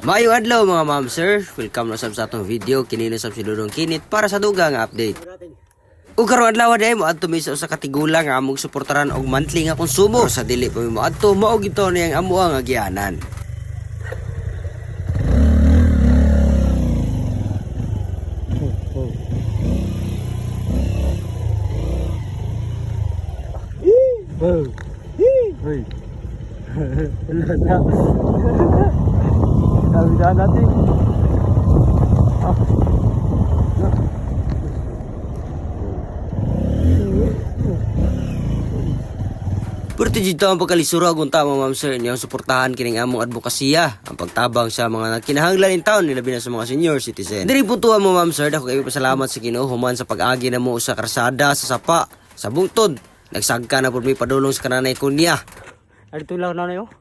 Mayo adlaw mga ma'am sir, welcome na sab sa atong video kinino sab si Dudong Kinit para sa dugang update. Ug karon adlaw day mo adto sa usa ka tigulang nga among suportaran og monthly nga konsumo sa dili pa mo adto mao gito niyang amo ang agyanan. Wow. Hoy. Wala Dami na natin. Ah. Pero dito ang pagkalisura kung tama ma'am sir niyang suportahan kining among advokasya ang pagtabang sa mga kinahanglan in town nilabi sa mga senior citizen. Diri puntuan mo ma'am sir dako kayo pasalamat sa Ginoo human sa pag-agi na mo sa karsada sa sapa sa bungtod. Nagsagka na pud may padulong sa kananay kunya. Ano tulaw na na yun?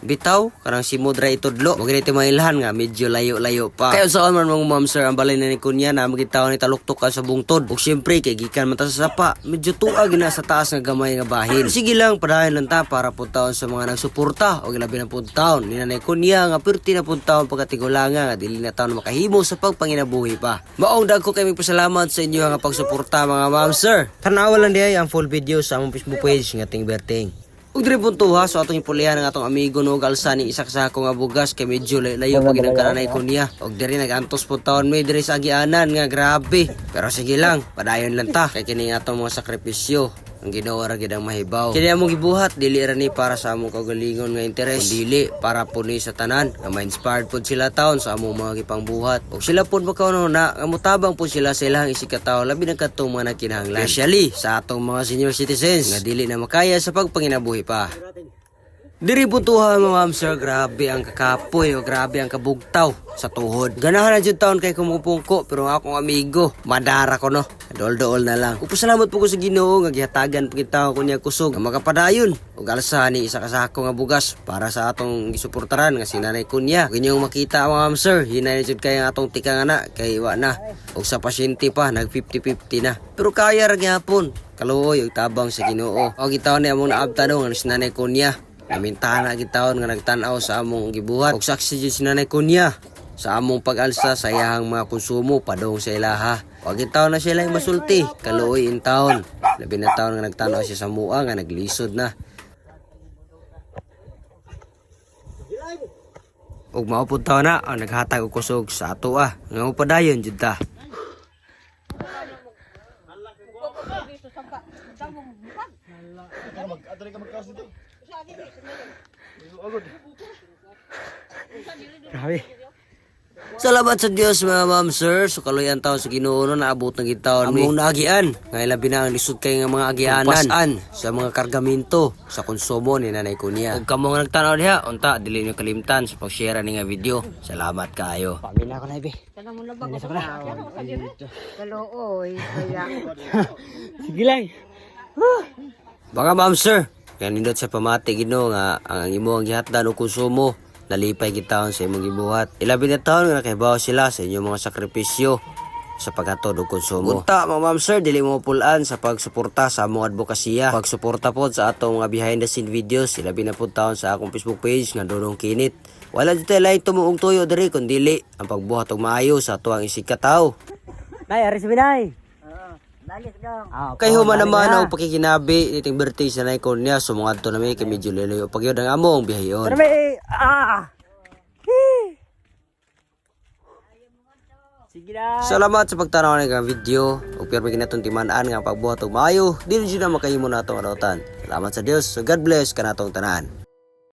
Bitaw, karang si Mudra itudlo. Mo ganito mailhan nga, medyo layo-layo pa. Kaya saan man mga ma'am sir, ang balay na ni Kunya na magitaw ni taluktok ka sa bungtod. Ug syempre, kay gikan man ta sa sapa, medyo tuag na sa taas nga gamay nga bahin. Sige lang, padayon lang ta para puntaon sa mga nagsuporta. O labi na puntaon. Ni Nanay Kunya nga, pirti na puntaon pagkatigulanga nga, dili na taon makahimo sa pagpanginabuhi pa. Maong dag ko kami pasalamat sa inyo nga pagsuporta mga ma'am sir. Tanawa lang diay ang full video sa among Facebook page nga ting Berting. Ug diri puntuha so atong ipulihan ng atong amigo no galsa ni isa sa ako nga bugas kay medyo lay- layo pag ginagkananay ko niya. Ug diri nagantos po taon may diri sa agianan nga grabe. Pero sige lang, padayon lang ta kay kini atong mga sakripisyo ang ginawa ra gid ang mahibaw. Kini among gibuhat dili ra ni para sa among kaugalingon nga interes, dili para po ni sa tanan nga ma-inspired pod sila taon sa among mga gipangbuhat. Ug sila pod makauna na nga mutabang po sila sa ilang isikataw labi na katong mga nakinahanglan. Especially sa atong mga senior citizens nga dili na makaya sa pagpanginabuhi pa. Diri butuhan mo ma'am sir, grabe ang kakapoy o grabe ang kabugtaw sa tuhod. Ganahan na dyan taon kay kumupungko pero ang akong amigo, madara ko no. Dol-dol na lang. Upasalamat po ko sa ginoo nga gihatagan pagkitaw ko niya kusog nga makapadayon. Ug alsa ni isa ka sako nga bugas para sa atong gisuportaran nga sinanay kunya. Ug inyong makita ma'am sir, hinay jud kay ang atong tika nga na kay wa na. Ug sa pasyente pa nag 50-50 na. Pero kaya ra gyapon. Kaluoy ug tabang sa Ginoo. O gitaw ni among naabtan nga sinanay kunya. Namintahan na gitawon nga nagtanaw sa among gibuhat. Og saksi jud si Nanay Kunya sa among pag-alsa sa iyahang mga konsumo padong sa ilaha. Wag taon na sila yung masulti, kaluoy in taon. Labi na taon nga nagtanaw siya sa mua nga naglisod na. Ug maupod taon na ang naghatag og kusog sa ato ah. Nga upadayon jud ta. Grabe. Salamat sa Dios mga ma'am sir. So kaloyan taon sa Ginoo no naabot na gitaon among naagian. Nga labi na ang lisod kay nga mga agianan pasan sa mga kargamento sa konsumo ni Nanay Kunya. Ug kamo nga nagtanaw diha unta dili niyo kalimtan sa pag-share ni nga video. Salamat kaayo. Pamilya ko na ibe. Kana mo na ba ko Kalooy, kaya Sige lang. Baka ma'am sir, kaya nindot sa pamati Ginoo nga ang imo ang gihatdan o konsumo nalipay gitaon sa imong gibuhat. Ilabi na taon nga nakahibaw sila sa inyong mga sakripisyo sa paghatod og konsumo. Unta, mga ma'am sir, dili mo pulaan sa pagsuporta sa among advokasya. Pagsuporta pod sa atong mga behind the scene videos, ilabi na pod taon sa akong Facebook page nga Dudong Kinit. Wala dito lay tumuong tuyo diri kun dili ang pagbuhat og maayo sa tuwang isig katawo. Nay, aris binay. Ah, Kay human naman ang pakikinabi iting birthday sa naikon niya so mga adto na may kay medyo lalayo pag yun ang among bihayon. Pero may ah. Sige. Salamat sa pagtanaw ng video ug may kinatong timaan nga pagbuhat og maayo dili jud na makahimo nato nga dautan. Salamat sa Dios. So God bless kanatong tanan.